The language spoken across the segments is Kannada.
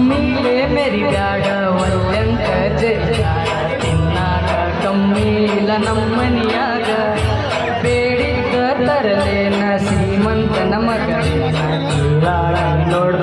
ಕಮ್ಮಿಯೇ ಮೇರಿ ಬ್ಯಾಡ ಒಳ್ಳೆಂತ ಜರಿಗಾಡ ತಿನ್ನಾಡ ಕಮ್ಮಿ ಇಲ್ಲ ನಮ್ಮ ಮನಿಯಾಗ ಬೇಡಿದ ತರಲೇನ ಶ್ರೀಮಂತನ ಮಗ. ನೋಡ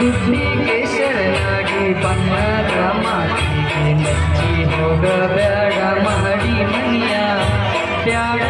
ದುಡ್ಡಿಗೆ ಶರಣಾಗಿ ಬಂಗಾರ ಮಾಡಿ ಹೋಗಬೇಡ ಮಾಡಿ ಮನೆಯ ತ್ಯಾಗ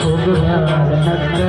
புகுவாரணத்த